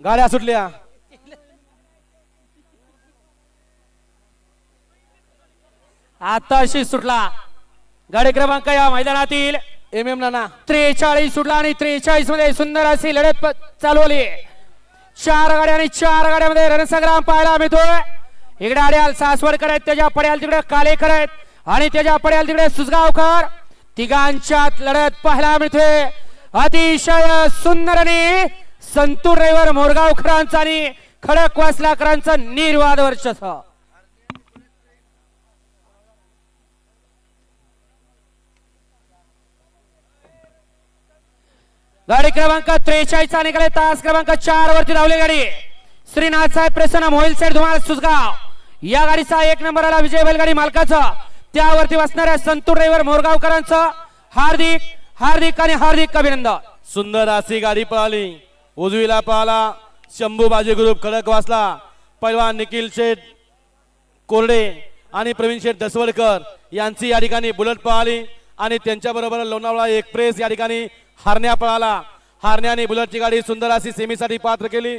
गाड्या सुटल्या. आताशी सुटला. गाडी क्रमांक या मैदानातील एम एम नाना. त्रेचाळीस सुटला आणि त्रेचाळीसमध्ये सुंदर अशी लढत चालवली चार गाड्या आणि चार गाड्यामध्ये रणसंग्राम पाहायला मिळतोय. इकडे आड्याल सासवडकर आहेत त्याच्या पड्याल तिकडे कालेकर आहेत आणि त्याच्या पड्याल तिकडे सुजगावकर. तिघांच्यात लढत पाहायला मिळते अतिशय सुंदर आणि संतूर रविवार मोरगावकरांचं आणि खडक वासलाकरांचं निर्वाद वर्चस्व गाडी क्रमांक त्रेचाळीस चा निघाले. तास क्रमांक चार वरती धावली गाडी. श्रीनाथ साहेब प्रसन्न. मोहिल सेठ धुमाळ सुसगाव या गाडीचा एक नंबर आला विजय बैलगाडी मालकाचा. त्यावरती बसणाऱ्या संतूर ड्रायव्हर मोरगावकरांचं हार्दिक हार्दिक आणि हार्दिक अभिनंदन. सुंदर अशी गाडी पळाली. उजवीला पळाला शंभू बाजी ग्रुप खडक वासला पैलवान निखिल शेठ कोरडे आणि प्रवीण शेठ दसवडकर यांची या ठिकाणी बुलेट पळाली आणि त्यांच्याबरोबर लोणावळा एक्सप्रेस या ठिकाणी हारण्या पळाला. हारण्याने बुलेटची गाडी सुंदर अशी सेमीसाठी पात्र केली.